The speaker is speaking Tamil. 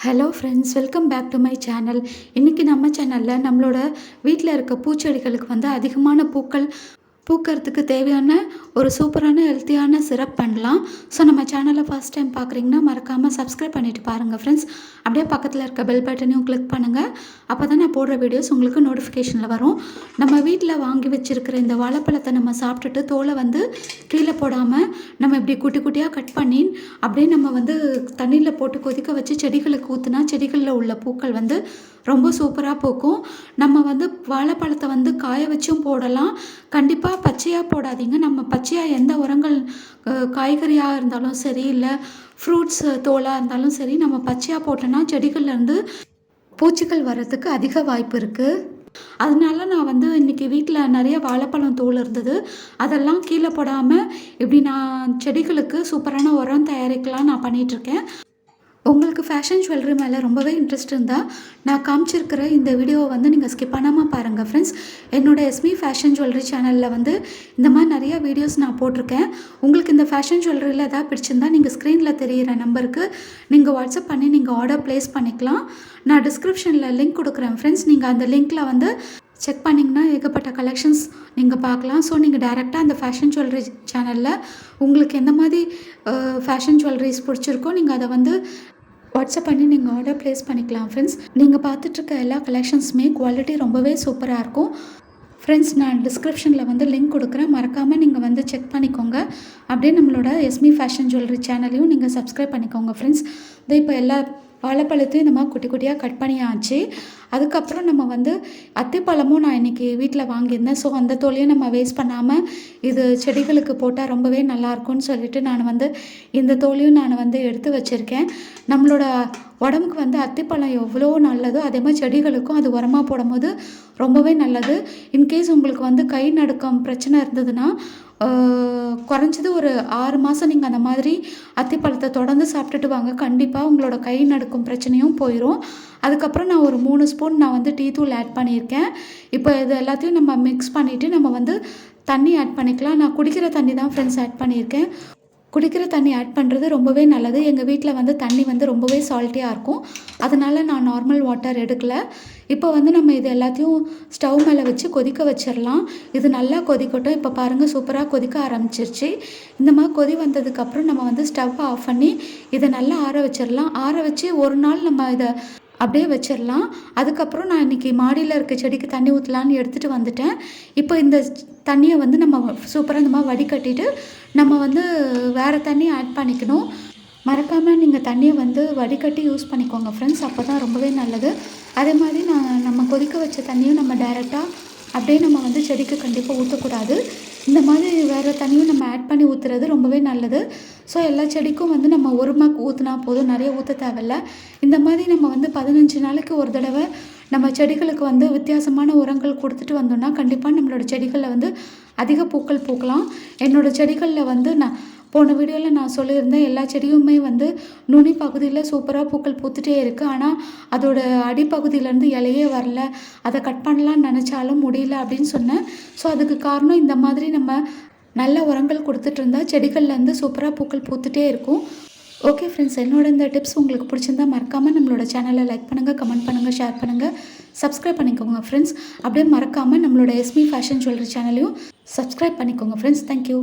Hello friends welcome back to my channel இன்றைக்கி நம்ம சேனலில் நம்மளோட வீட்டில் இருக்க பூச்செடிகளுக்கு வந்து அதிகமான பூக்கள் பூக்கிறதுக்கு தேவையான ஒரு சூப்பரான ஹெல்த்தியான சிரப் பண்ணலாம். ஸோ நம்ம சேனலை ஃபஸ்ட் டைம் பார்க்குறீங்கன்னா மறக்காமல் சப்ஸ்கிரைப் பண்ணிட்டு பாருங்கள் ஃப்ரெண்ட்ஸ் அப்படியே பக்கத்தில் இருக்க பெல் பட்டனையும் கிளிக் பண்ணுங்கள் அப்போ தான் நான் போடுற வீடியோஸ் உங்களுக்கு நோட்டிஃபிகேஷனில் வரும். நம்ம வீட்டில் வாங்கி வச்சுருக்கிற இந்த வாழைப்பழத்தை நம்ம சாப்பிட்டுட்டு தோலை வந்து கீழே போடாமல் நம்ம இப்படி குட்டி குட்டியாக கட் பண்ணி அப்படியே நம்ம வந்து தண்ணியில் போட்டு கொதிக்க வச்சு செடிகளுக்கு ஊற்றுனா செடிகளில் உள்ள பூக்கள் வந்து ரொம்ப சூப்பராக பூக்கும். நம்ம வந்து வாழைப்பழத்தை வந்து காய வச்சும் போடலாம். கண்டிப்பாக பச்சையாக போடாதீங்க. நம்ம பச்சையாக எந்த உரங்கள் காய்கறியாக இருந்தாலும் சரி இல்லை ஃப்ரூட்ஸ் தோலாக இருந்தாலும் சரி நம்ம பச்சையாக போட்டோன்னா செடிகள்லேருந்து பூச்சிகள் வர்றதுக்கு அதிக வாய்ப்பு இருக்குது அதனால நான் வந்து இன்றைக்கி வீட்டில் நிறைய வாழைப்பழம் தோல் இருந்தது. அதெல்லாம் கீழே போடாமல் இப்படி நான் செடிகளுக்கு சூப்பரான உரம் தயாரிக்கலாம் நான் பண்ணிகிட்ருக்கேன் உங்களுக்கு ஃபேஷன் ஜுவல்லரி மேலே ரொம்பவே இன்ட்ரெஸ்ட் இருந்தால் நான் காமிச்சிருக்கிற இந்த வீடியோவை வந்து நீங்கள் ஸ்கிப் பண்ணாமல் பாருங்கள் ஃப்ரெண்ட்ஸ் என்னோட எஸ்மி ஃபேஷன் ஜுவல்லரி சேனலில் வந்து இந்த மாதிரி நிறைய வீடியோஸ் நான் போட்டிருக்கேன். உங்களுக்கு இந்த ஃபேஷன் ஜுவல்லரியில் எதாவது பிடிச்சிருந்தா நீங்கள் ஸ்க்ரீனில் தெரிகிற நம்பருக்கு நீங்கள் வாட்ஸ்அப் பண்ணி நீங்கள் ஆர்டர் ப்ளேஸ் பண்ணிக்கலாம். நான் டிஸ்கிரிப்ஷனில் லிங்க் கொடுக்குறேன் ஃப்ரெண்ட்ஸ் நீங்கள் அந்த லிங்க்கில் வந்து செக் பண்ணிங்கன்னா ஏகப்பட்ட கலெக்ஷன்ஸ் நீங்கள் பார்க்கலாம். ஸோ நீங்கள் டேரெக்டாக அந்த ஃபேஷன் ஜுவல்லரி சேனலில் உங்களுக்கு எந்த மாதிரி ஃபேஷன் ஜுவல்லரிஸ் பிடிச்சிருக்கோ நீங்கள் அதை வந்து வாட்ஸ்அப் பண்ணி நீங்கள் ஆர்டர் ப்ளேஸ் பண்ணிக்கலாம் ஃப்ரெண்ட்ஸ் நீங்கள் பார்த்துட்ருக்க எல்லா கலெக்ஷன்ஸுமே குவாலிட்டி ரொம்பவே சூப்பராக இருக்கும். ஃப்ரெண்ட்ஸ் நான் டிஸ்கிரிப்ஷனில் வந்து லிங்க் கொடுக்குறேன். மறக்காமல் நீங்கள் வந்து செக் பண்ணிக்கோங்க. அப்படியே நம்மளோட எஸ்மி ஃபேஷன் ஜுவல்லரி சேனலையும் நீங்கள் சப்ஸ்கிரைப் பண்ணிக்கோங்க ஃப்ரெண்ட்ஸ் இது இப்போ எல்லா வாழைப்பழத்தையும் இந்த மாதிரி குட்டி குட்டியாக கட் பண்ணியாச்சு. அதுக்கப்புறம் நம்ம வந்து அத்திப்பழமும் நான் இன்றைக்கி வீட்டில் வாங்கியிருந்தேன். ஸோ அந்த தோலையும் நம்ம வேஸ்ட் பண்ணாமல் இது செடிகளுக்கு போட்டால் ரொம்பவே நல்லாயிருக்கும்னு சொல்லிட்டு நான் வந்து இந்த தோலையும் நான் வந்து எடுத்து வச்சுருக்கேன். நம்மளோட உடம்புக்கு வந்து அத்திப்பழம் எவ்வளோ நல்லதோ அதே மாதிரி செடிகளுக்கும் அது உரமாக போடும்போது ரொம்பவே நல்லது. இன்கேஸ் உங்களுக்கு வந்து கை நடுக்கம் பிரச்சனை இருந்ததுன்னா குறைஞ்சது ஒரு ஆறு மாதம் நீங்கள் அந்த மாதிரி அத்திப்பழத்தை தொடர்ந்து சாப்பிட்டுட்டு வாங்க. கண்டிப்பாக உங்களோட கை நடுக்கும் பிரச்சனையும் போயிடும் அதுக்கப்புறம் நான் ஒரு மூணு ஸ்பூன் நான் வந்து டீ தூள் ஆட் பண்ணியிருக்கேன். இப்போ இது எல்லாத்தையும் நம்ம மிக்ஸ் பண்ணிவிட்டு நம்ம வந்து தண்ணி ஆட் பண்ணிக்கலாம். நான் குடிக்கிற தண்ணி தான் ஃப்ரெண்ட்ஸ் ஆட் பண்ணியிருக்கேன். குடிக்கிற தண்ணி ஆட் பண்ணுறது ரொம்பவே நல்லது. எங்கள் வீட்டில் வந்து தண்ணி வந்து ரொம்பவே சால்ட்டியாக இருக்கும். அதனால் நான் நார்மல் வாட்டர் எடுக்கல. இப்போ வந்து நம்ம இது எல்லாத்தையும் ஸ்டவ் மேலே வச்சு கொதிக்க வச்சிடலாம் இது நல்லா கொதிக்கட்டும். இப்போ பாருங்கள் சூப்பராக கொதிக்க ஆரம்பிச்சிருச்சு. இந்த மாதிரி கொதி வந்ததுக்கப்புறம் நம்ம வந்து ஸ்டவ் ஆஃப் பண்ணி இதை நல்லா ஆற வச்சிடலாம் ஆற வச்சு ஒரு நாள் நம்ம இதை அப்படியே வச்சிடலாம். அதுக்கப்புறம் நான் இன்றைக்கி மாடியில் இருக்க செடிக்கு தண்ணி ஊற்றலான்னு எடுத்துகிட்டு வந்துட்டேன். இப்போ இந்த தண்ணியை வந்து நம்ம சூப்பராக இந்த மாதிரி வடிகட்டிட்டு நம்ம வந்து வேறு தண்ணி ஆட் பண்ணிக்கணும். மறக்காமல் நீங்கள் தண்ணியை வந்து வடிகட்டி யூஸ் பண்ணிக்கோங்க ஃப்ரெண்ட்ஸ் அப்போ தான் ரொம்பவே நல்லது. அதே மாதிரி நான் நம்ம கொதிக்க வச்ச தண்ணியும் நம்ம டைரெக்டாக அப்படியே நம்ம வந்து செடிக்கு கண்டிப்பாக ஊற்றக்கூடாது இந்த மாதிரி வேறு தண்ணியும் நம்ம ஆட் பண்ணி ஊற்றுறது ரொம்பவே நல்லது. ஸோ எல்லா செடிக்கும் வந்து நம்ம ஒரு மக் ஊற்றினா போதும். நிறைய ஊற்ற தேவையில்ல. இந்த மாதிரி நம்ம வந்து பதினஞ்சு நாளைக்கு ஒரு தடவை நம்ம செடிகளுக்கு வந்து வித்தியாசமான உரங்கள் கொடுத்துட்டு வந்தோம்னா கண்டிப்பாக நம்மளோட செடிகளில் வந்து அதிக பூக்கள் பூக்கலாம். என்னோடய செடிகளில் வந்து நான் போன வீடியோவில் நான் சொல்லியிருந்தேன் எல்லா செடியுமே வந்து நுனி பகுதியில் சூப்பராக பூக்கள் பூத்துட்டே இருக்குது ஆனால் அதோட அடிப்பகுதியிலேருந்து இலையே வரல. அதை கட் பண்ணலாம்னு நினச்சாலும் முடியல அப்படின்னு சொன்னேன். ஸோ அதுக்கு காரணம் இந்த மாதிரி நம்ம நல்ல உரங்கள் கொடுத்துட்டு இருந்தால் செடிகள்லேருந்து சூப்பராக பூக்கள் பூத்துட்டே இருக்கும். ஓகே ஃப்ரெண்ட்ஸ் என்னோட இந்த டிப்ஸ் உங்களுக்கு பிடிச்சிருந்தா மறக்காமல் நம்மளோட சேனலை லைக் பண்ணுங்கள் கமெண்ட் பண்ணுங்கள் ஷேர் பண்ணுங்கள் சப்ஸ்கிரைப் பண்ணிக்கோங்க ஃப்ரெண்ட்ஸ் அப்படியே மறக்காமல் நம்மளோட எஸ்மி ஃபேஷன் ஜுவல்லரி சேனலையும் சப்ஸ்கிரைப் பண்ணிக்கோங்க ஃப்ரெண்ட்ஸ் தேங்க்யூ